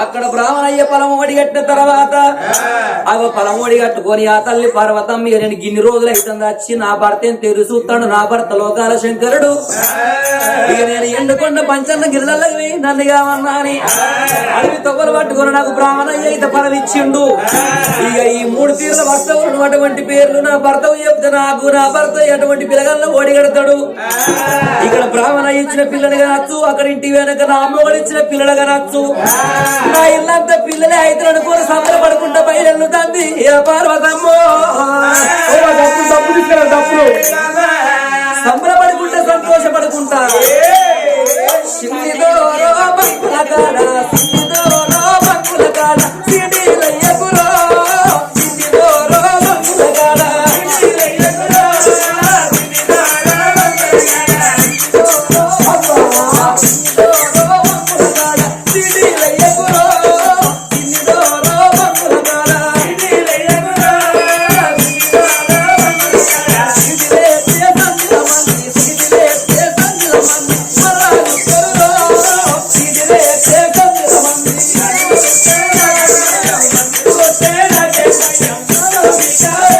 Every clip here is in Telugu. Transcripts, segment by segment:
అక్కడ బ్రాహ్మణయ్య పొలమోడి కట్టిన తర్వాత అగో పొలమోడి కట్టుకొని ఆ తల్లి పర్వతం మీద నేను గిన్ని రోజులు అవుతుంది వచ్చి నా భర్త ఏం తెలుసుతాడు నా భర్త లోకాల శంకరుడు. ఇక నేను ఎండుకొండ పంచన్న గిరిలకి పోయి నన్ను కావన్నాని అడవి తొవ్వలు పట్టుకొని నాకు బ్రాహ్మణయ్య అయితే పరమిచ్చిండు ఇక ఈ మూడు తీర్ల వస్తువులు అటువంటి పేర్లు నా భర్త చెప్తే నాకు నా భర్త అటువంటి పిల్లగల్లో ఓడిగడతాడు ఇక్కడ బ్రాహ్మణ ఇచ్చిన పిల్లని కనొచ్చు అక్కడ ఇంటి వెనక నా అమ్మఒడి ఇచ్చిన పిల్లలు కనొచ్చు నా ఇల్లంతా పిల్లలే అయితే అనుకోని సంబరపడుకుంటా బయలు తంది ఏ పార్వతమ్మో డబ్బులు డబ్బులు show.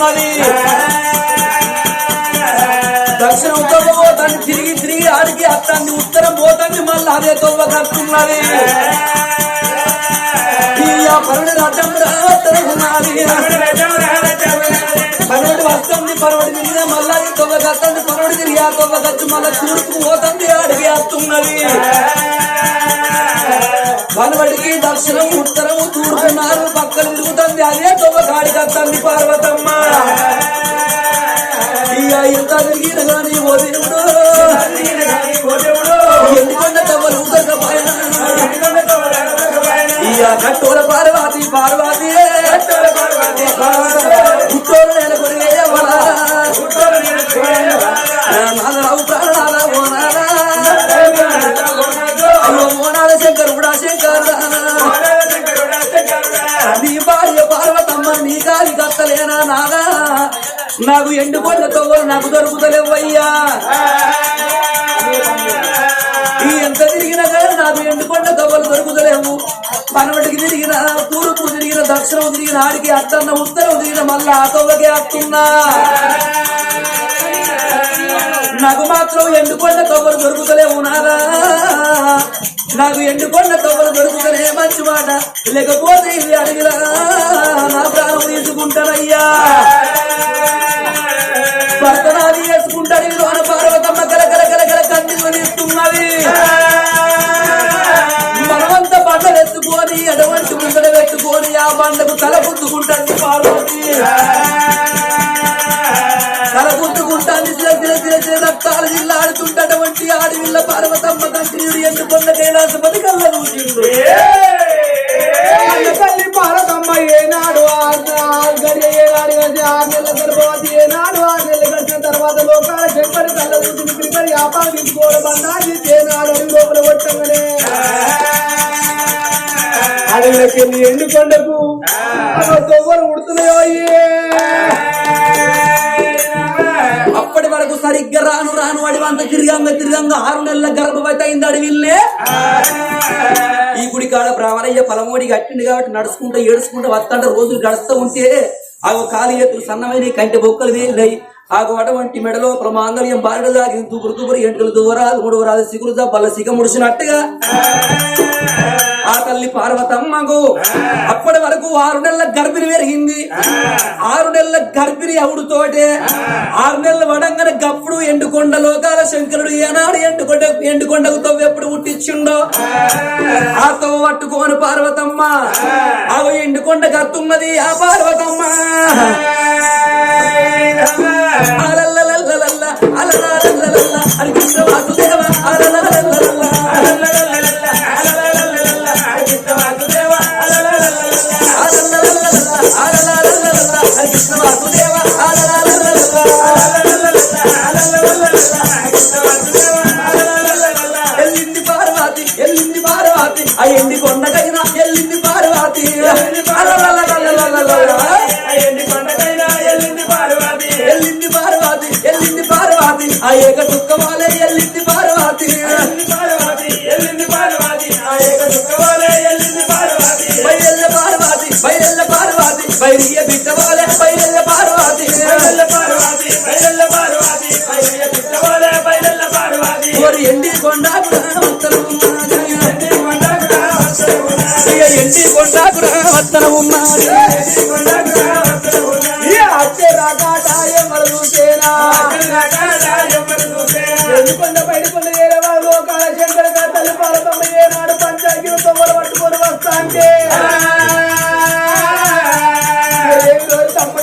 ఉన్నది. దక్షిణ ఉత్తరం తవ్వ పోతాన్ని తిరిగి తిరిగి ఆడికి అత్తాన్ని ఉత్తరం పోతాన్ని మళ్ళీ అదే తవ్వ కడుతున్నది ఈ ఆ పరుడు రాజ్యం రావతరం పరుడు వస్తుంది పరుడు తిరిగిన మళ్ళా ఈ పనుడు తిరిగి ఆ తవ్వ కచ్చి మళ్ళా తూర్పు పోతుంది అడిగి వస్తున్నది వనవడికి దక్షిణం ఉత్తరం తూర్పు నాలుగు పక్కలు తిరుగుతుంది. అదే తొవ్వ కాడి కట్టండి పార్వతమ్మ. ఇక ఇంత తిరిగి గాని ఓ దేవుడు. ఎందుకంటే తవ్వలు ఇక పార్వతి పార్వతి. ఆ నాకు మాత్రం ఎండుకొండ తవ్వలు దొరుకుతలేవు నాదా నాకు ఎండుకొండ తవ్వలు దొరుకుతలే మంచి మాట లేకపోతే ఇది అడిగిరా. నా ప్రాణం తీసుకుంటానయ్యా. భర్తనాది చేసుకుంటాడు లోన పార్వతమ్మ గల గల గల గల కన్నీళ్ళు తీస్తున్నది బండలు ఎత్తుకొని ఎడవంటి ముందర పెట్టుకొని ఆ బండకు తల పుచ్చుకుంటుంది పార్వతి. జిల్లాడుతుంటటువంటి ఆడవిల్ల పార్వతమ్మ కంటిన్యూడు ఎందుకున్న కైలాసపతి కళ్ళ చూసిండు అన్న తల్లి పార్వతమ్మ ఏనాడు ఆరు గడియ ఏనాడు గడిచి ఆరు నెలల గర్భవతి ఏనాడు ఆరు నెలలు గడిచిన తర్వాత లోకాల చెంపడి కళ్ళ కూతురు పిలిపడి వ్యాపారం తీసుకోవడం బండాలి ఏనాడు అడుగు లోపల కొట్టంగానే అడవిలోకి వెళ్ళి ఎండుకొండకు తొవ్వలు ఉడుతున్నాయో అప్పటి వరకు సరిగ్గా రాను అడివంత తిరిగంగా తిరిగంగా ఆరు నెలల గర్భవతి అయింది అడవిల్లే ఈ గుడి కాడ బ్రాహ్మణయ్య పలమోడి కట్టింది కాబట్టి నడుచుకుంటూ ఏడుచుకుంటూ వస్తాంటే రోజులు గడుస్తూ ఉంటే ఆ కాలి ఎత్తులు సన్నమైన కంటి బొక్కలు వేలినాయి ఆగు అటువంటి మెడలో ప్రమాంగళ్యం బారడు దాగి దుబురు తుపురు దూరాలు దువరాలు ముడువరాలు సిగురు బల్ల సిగ ముడిచినట్టుగా. ఆ తల్లి పార్వతమ్మకు. అప్పటి వరకు ఆరు నెలల గర్భిణి పెరిగింది. ఆరు నెలల గర్భిణి అవుడుతోటే. ఆరు నెలల వడంగన గప్పుడు ఎండుకొండ లోకాల శంకరుడు ఏనాడు ఎండుకొండ ఎండుకొండకు తవ్వు ఎప్పుడు పుట్టించిండో. ఆ. తవ్వు పట్టుకోని పార్వతమ్మ. అవి ఎండుకొండ కత్తున్నది ఆ పార్వతమ్మ. అలలలల్లలల్ల, అని కృష్ణ వాసుదేవ, అలలలల్లలల్ల, అలలలల్లలల్ల, ఎల్లింది పార్వతి ఎల్లింది పార్వతి ఆ ఎండి కొండకైనా ఎల్లింది పార్వతి అలలలల్లలల్ల. ఎల్లింది పార్వతి ఎల్లింది పార్వతి ఎల్లింది పార్వతి ఆ ఏక దుఃఖమాలే ఎల్లింది పార్వతి ఎల్లింది పార్వతి ఎల్లింది పార్వతి ఆ ఏక దుఃఖమాలే ఎల్లింది పార్వతి బయల్ల పార్వతి బయల్ల బైరియ బిట్టవాలే బయల్ల పార్వతి. బయల్ల పార్వతి బయల్ల పార్వతి బైరియ బిట్టవాలే బయల్ల పార్వతి. ఓరి ఎండి కొండాకు వత్తనం ఉన్నది. ఎండి కొండాకు వత్తనం ఉన్నది. ఎండి కొండాకు వత్తనం ఉన్నది. ఎండి కొండాకు వత్తనం ఉన్నది. ఈ అచ్చే రాకాటాయ మరుదుసేనా ఎందుకొండ బయటకొండ ఏరవా లోకాల శంకర తల్లి పార్వతమ్మ ఏనాడు పంచాయతీ తొవ్వలు పట్టుకొని వస్తా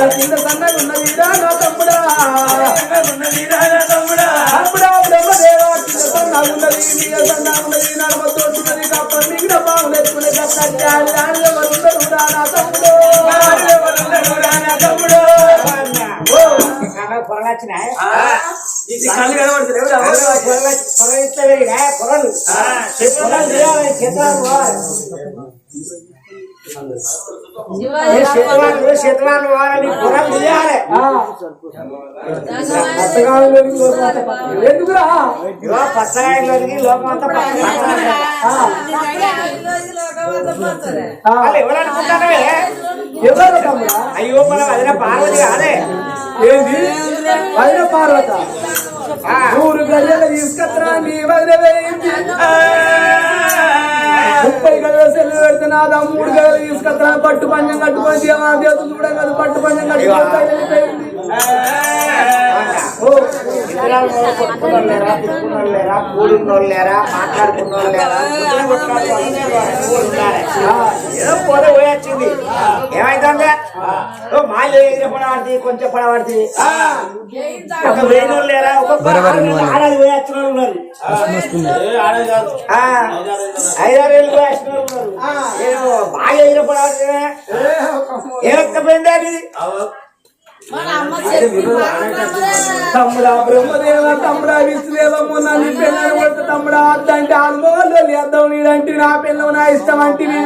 తమ్ముడారా నా తమ్ముడా తమ్ముడా బ్రహ్మదేవా బ్రహ్మదేవా బ్రహ్మదేవా బ్రహ్మదేవా నా తమ్ముడా గట్లకి ఆడిరా నా తమ్ముడా కింద తమ్ముడా బ్రహ్మదేవా కింద మీద నడమతో ఉన్నది తప్ప మిగిలిన పాములు ఎత్తుకునే ఎవరుందరురా నా తమ్ముడు ఎవరుందరురా నా తమ్ముడు ఓ శతమానం వారని పొరలు తీయాలి. ఎందుకురా? పచ్చగాయలోకి వాళ్ళు ఎవరు అయ్యో మనం అదిన పార్వతి కాదే. ఏంది? వదిన పార్వత. నూరు గడియలు తీసుకొత్తరా నీ వేయింది. ముప్పై గడియల సెల్లు పెడుతున్నా మూడు గడియలు తీసుకొత్తరా పట్టు పంచం కట్టుకొని దేవా దేవత చూడ కదా పట్టు పంచం కట్టుకొని ఓ ఇతరాలు కొట్టుకున్నోళ్ళు లేరా తిట్టుకున్నోళ్ళు లేరా కూడుకున్నోళ్ళు లేరా మాట్లాడుకున్నోళ్ళు లేరా గుడ్డలు కొట్టుకోవాలి, వాళ్ళు ఉండాలి. ఏదో పోతే పోయొచ్చింది ఏమైందంటే మాలు ఎగిరి పడబడి కొంచెం పడబడి ఒక వేణులు లేరా ఒక్కొక్క ఆడది పోయొచ్చిన వాళ్ళు ఉన్నారు ఆ, ఐదారు ఏళ్ళు పోయొచ్చిన వాళ్ళు ఉన్నారు బాగా ఎగిరి పడబడి ఏమకపోయింది అది తమ్ముడా. బ్రహ్మదేవ తమ్ముడా విష్ణుదేవ మొన్న నీ పిల్లలు కొడుతు తమ్ముడా అద్దంటే ఆల్మోళ్ళు అద్దం నీడంటే నా పిల్లలు నా ఇష్టం అంటివి.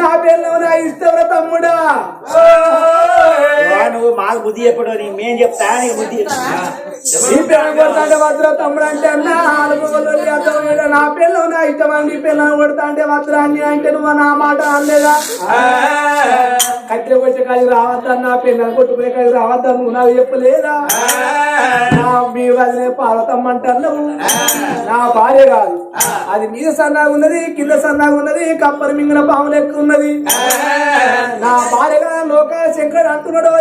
నా పిల్లలు నా ఇష్టం తమ్ముడా. నువ్వు మాకు బుద్ధి చెప్పడు నీ మేం చెప్తా నీకు బుద్ధి కొడతాంటే వద్దురా తమ్ముడు అంటే అన్న అద్దం నీడ నా పిల్లలు నా ఇష్టం అండి. పిల్లలు కొడతా అంటే వద్దురా అన్ని అంటే నువ్వు నా మాట అనలేదా? కట్టె కొట్టే కాదు రావద్దన్నా పిల్లలు కొట్టుకునే కాదు రావద్దా నువ్వు నాకు చెప్పలేదా? నా మీ వదిలే పార్వతమ్మ అంటున్నావు నా భార్య కాదు. అది మీద సన్నాగా ఉన్నది కింద సన్నాగా ఉన్నది కప్పరి మింగిన పాము లెక్క ఉన్నది. నా భార్య కదా లోక శంకర్ అంటున్నాడు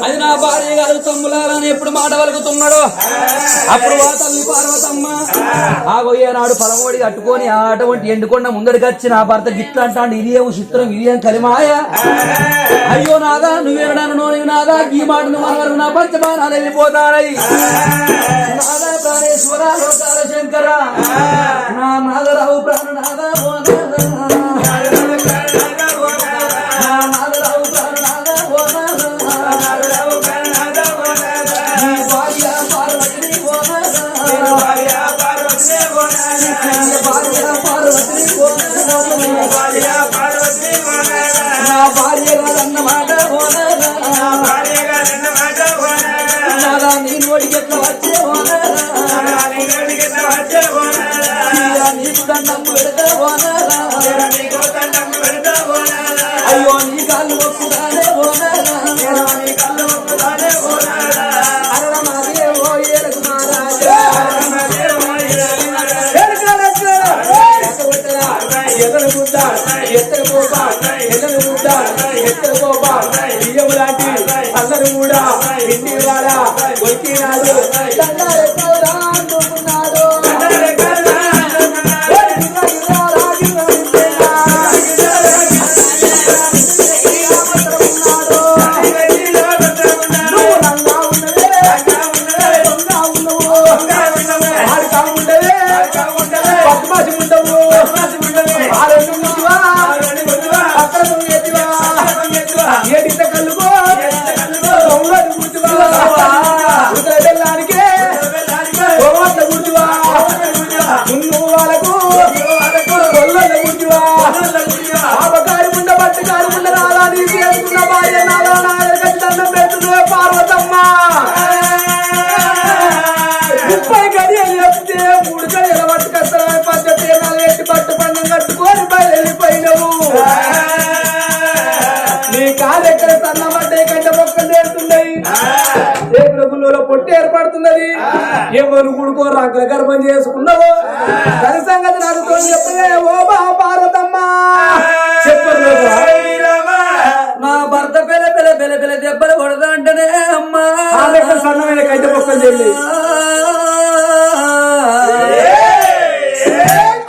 అది నా భార్య గారు తమ్ములారని ఎప్పుడు మాట వలుకుతున్నాడో అప్పుడు ఆ తల్లి పార్వతమ్మ. ఆగోయ్యనాడు పలమోడి కట్టుకొని అటువంటి ఎండుకో ముందడికి వచ్చి నా భర్త గిట్ల అంటాడు ఇది ఏమో చిత్రం ఇది ఏం కలిమాయ? అయ్యో నాదా నువ్వేమడాను నోని నాదా? ఈ మాట నువ్వు నా పంచమానాలు వెళ్ళిపోతానై నాదా ప్రాణేశ్వర లోకాల శంకర. నా నాదరావు. నాదా నీ నోటికి ఎట్లా వచ్చే నీకు దండం పెడతా. అయ్యో నీ కాళ్ళు మొక్కుతానే ఓ ఎత్తను గుడ్డ ఎత్తను పోప ఎత్తను గుడ్డ ఎత్తను పోప బియ్యము లాంటి అల్లరు కూడా ఇంటి వాడ వచ్చినాడు దండాలెక్కడా అనుకున్నాడు. ఏ ప్రభులో పొట్టి ఏర్పడుతున్నది? ఎవరు గుడుకో రంగుల గర్భం చేసుకున్నావో? దాని సంగతి నాకు తోడు చెప్పలే ఓ బా పార్వతమ్మ చెప్పరు నా భర్త పెల పెల పెల పెల దెబ్బలు కొడదా అంటేనే అమ్మా సన్నమైన కైతే మొక్కలు చెల్లి.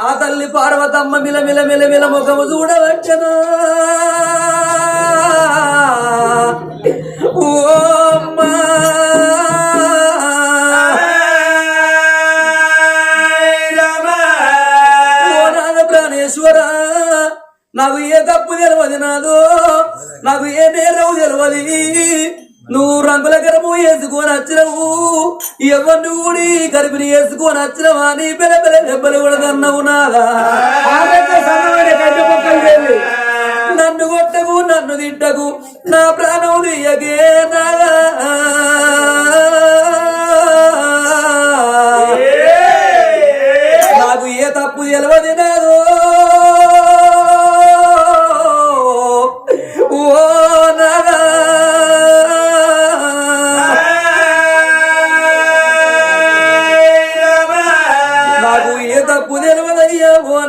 ఆ తల్లి పార్వతమ్మ మిల మిల మిల మిల ముఖము చూడవచ్చను. ఓ ఏ తప్పు తెలియదు నాదు? నాకు ఏ నేరవు తెలియదు నువ్వు రంగుల గరము వేసుకొని వచ్చినవు. ఎవరిని ఊడి గర్భిణి వేసుకొని వచ్చినవా? నీ పిల్ల పిల్ల దెబ్బలు నాదా? మొక్కలు చెల్లి నన్ను కొట్టకు నన్ను తిట్టకు నా ప్రాణం తీయకే నాదా? నాకు ఏ తప్పు తెలియదు తెలియదయ్యా ఓ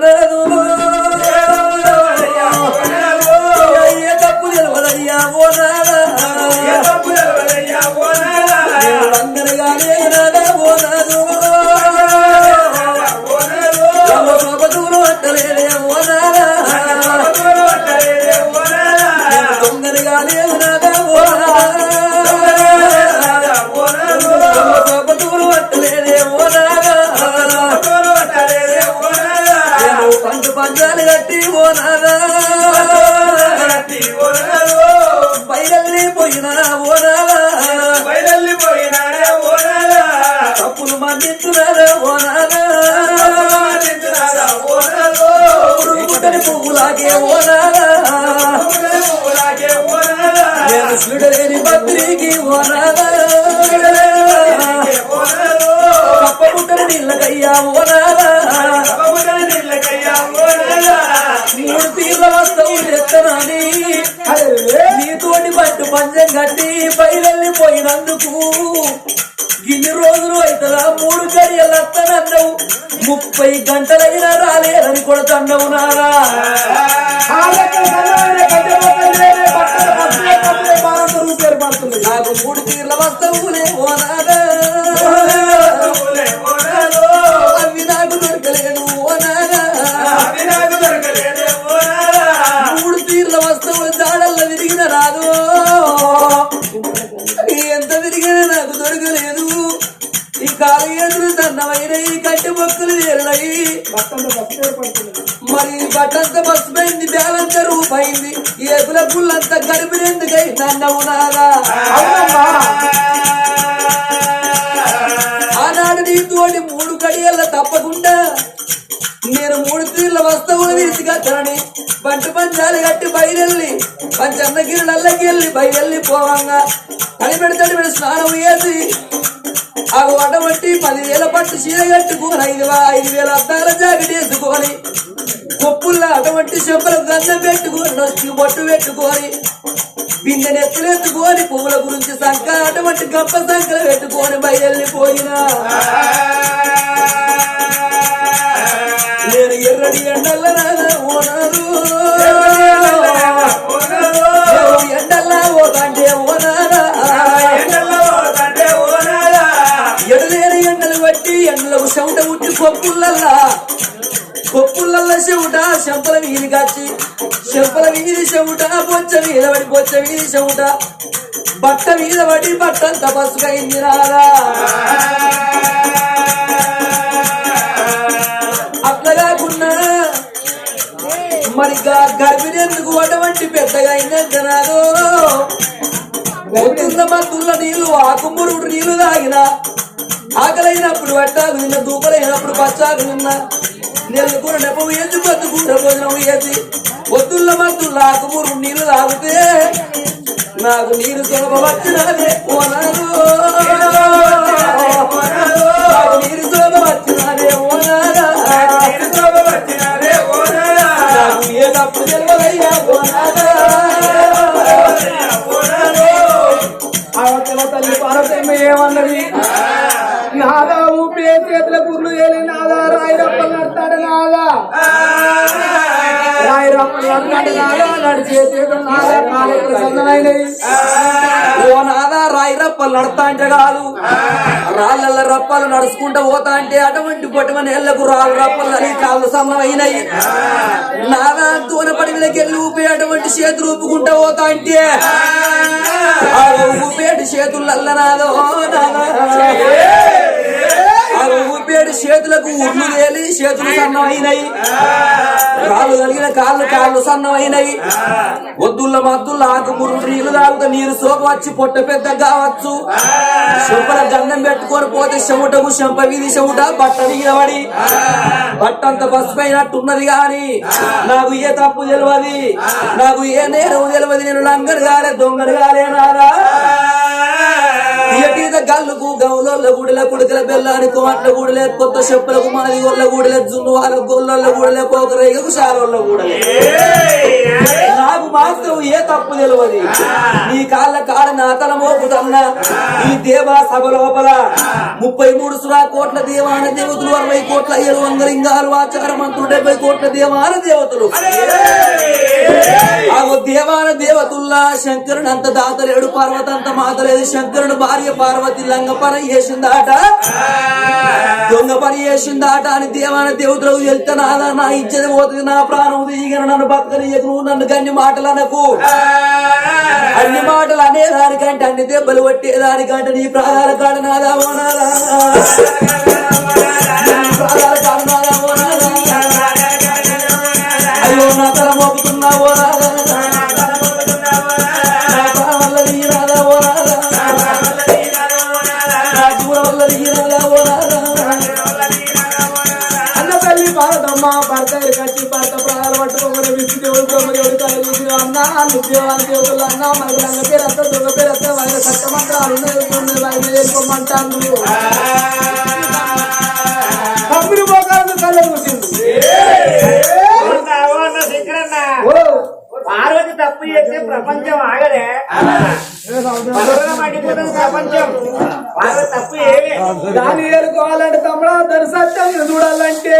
ఓనాదా బయలల్లి పోయిన ఓనాదా తప్పులు మన్నించున్నారా ఓనాదా పురుగుటని పువ్వులాగే ఓనాదా నేను బద్రికి నీళ్ళకయ్యా ఓనాదా పంచం కట్టి బయలెళ్ళిపోయినందుకు ఇన్ని రోజులు అవుతుందా మూడు గడియలు అత్తనన్నావు. ముప్పై గంటలైనా రాలేదని కొడుతున్నావు నారా. నాకు మూడు తీర్ల వస్తవులే ఓ ఆనాడు నీతోటి మూడు కడియల్ల తప్పకుండా నేను మూడు తీర్ల వస్తువులు విరిచిగత్తనని బంటు పంచాలు కట్టి బయలెళ్ళి పంచన్నగిరిలల్లకి వెళ్ళి బయలెళ్ళి పోవంగా. కనిపెడి తడిపెడి స్నానం వేసి ఆ అటువంటి పదివేల పట్టు చీర కట్టుకొని ఐదు ఐదు వేల అద్దాల జాకెట్ వేసుకొని కొప్పుల్లో అటువంటి చెప్పుల గంధం పెట్టుకొని నొచ్చి బొట్టు పెట్టుకొని బిందె నెత్తులెత్తుకొని పువ్వుల గురించి సంక అటువంటి గొప్ప సంకలు పెట్టుకొని బయలుపోయినా నేను ఎర్రడి ఎండల్ల ఓనరు ఎండల్లా ఓ కంటే ఓనారా ఎడలేని ఎండలు బట్టి ఎండలకు చెమట ఉట్టి కొప్పులల్లా. కొప్పులల్లా చెవుట చెంపల వీధి కాచి చెంపల వీధి చెవుట బొచ్చ మీద పడి బొచ్చ వీధి చెవుట. బట్ట మీద పడి బట్టంత బస్సుకైంది రారా అట్లా కాకుండా మరి గర్భిణెందుకు అటువంటి పెద్దగా అయినంత నాదో? పొద్దున్న మత్తున్న నీళ్ళు ఆకుమురుడు నీళ్ళు తాగిన. ఆకలైనప్పుడు వట్టాకు నిన్న దూపలైనప్పుడు పచ్చాకు నిన్న. నెల్లు కూర నెప వేసి పొద్దు కూర భోజనం వేసి పొద్దున్న మత్తున్న ఆకుమురుడు నీళ్ళు తాగితే నాకు నీరు సులభ వచ్చినదే ఓనాడు నాకు నీరు సులభ వచ్చినదే ఓనాడా నాకు ఏ తప్పు తెలియదయ్యా ఓనాడా అవతల తల్లి పార్వతమ్మ ఏమన్నది? నడతాడు నాదా నడతాడు నాదా నాదా చందనైనవి ఓ నాదా రాయి నడతా అంటే కాదు రాళ్ళ రప్పలు నడుచుకుంటా పోతా అంటే అటువంటి పొట్టమ నేళ్ళకు రాళ్ళు రప్పలు అని కాళ్ళు సన్నమైనాయి నాదా దూనపడి మీదకెళ్ళి ఊపి అటువంటి చేతులు ఊపుకుంటా పోతా అంటే ఊపేటి చేతులు అల్లనాదో నాదా ఆ చేతులకు ఉర్లు తేలి చేతులు సన్నమైనాయి. కాళ్ళు కలిగిన కాళ్ళు కాళ్ళు సన్నమైనవి వద్దుల్ల మద్దుల్ల ఆకు మురుగు నీళ్ళు తాగుతా నీరు సోక వచ్చి పొట్ట పెద్ద కావచ్చు. శంపల గంధం పెట్టుకొని పోతే శముటకు శంప వీధి శముట బట్ట నీలబడి. బట్టంత అంత గాని నాకు ఏ తప్పు తెలియదు నాకు ఏ నేరం తెలియదు నేను లంగడు గాలే దొంగడు గాలే నారా ఎటీద గౌలోళ్ళ గుడిల కుడికల బెల్లానికి కోట్ల గుడిలే కొత్త చెప్పులకు మనది గొల్ల గుడిలే జున్ను వాళ్ళ గొల్లొల్ల గుడిలే పోకరేగకు సారోళ్ళ గుడలే. నాకు మాత్రం ఏ తప్పు తెలియదు నీ కాళ్ళ కాడ నా తల మోపుతన్నా. ఈ దేవా సభ లోపల ముప్పై మూడు సురా కోట్ల దేవాన దేవతలు అరవై కోట్ల ఏడు వందలింగాలు ఆచార మంత్రులు డెబ్బై కోట్ల దేవాన దేవతలు. ఆగో దేవాన దేవతుల్లా శంకరుడు అంత దాతలేడు పర్వతంత మాతలేదు శంకరుడు భార్య పార్వతి లంగ పని చేసిందాట. దొంగ పని చేసిందాట అని దేవాన దేవతలకు వెళ్తే నాదా నా ఇచ్చేది పోతుంది నా ప్రాణం దిగిన నన్ను బతకని నువ్వు నన్ను గన్ని మాటలు అనకు అన్ని మాటలు అనేదానికంటే అన్ని దెబ్బలు పట్టేదానికంటే నీ ప్రాణాల కాడ నాదా ఓనాదా పాడదమ్మ భర్త కట్టి భర్త ప్రాణాలు పట్టుకోమని విసి దేవుడు బ్రహ్మదేవుడు కళ్ళు చూసి అన్న అల్లు దేవాల దేవుడు అన్న మనకు రంగ పేరు అత్త దొంగ పేరు అత్త వాళ్ళ సత్యమంత్రాలు ఉన్నాయి చేసుకోమంటాను పార్వతి తప్పు చేస్తే ప్రపంచం అడ్డిపోతుంది ప్రపంచం. పార్వతి తప్పు ఏమి? దాన్ని ఏలుకోవాలంటే తమ్ముడు సత్యం చూడాలంటే.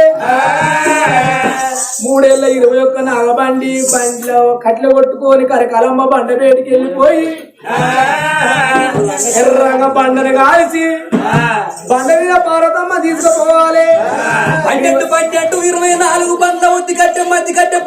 మూడేళ్ళ ఇరవై ఒక్క నాగబండి బండిలో కట్లు కొట్టుకొని కరకాలమ్మ బండ వేడికి వెళ్ళిపోయి ఎర్రగా బండను కాల్చి బండ మీద పార్వతమ్మ తీసుకుపోవాలి. పన్నెండు పన్నెండు ఇరవై నాలుగు బంద ఉత్తి కట్టె మధ్య కట్టె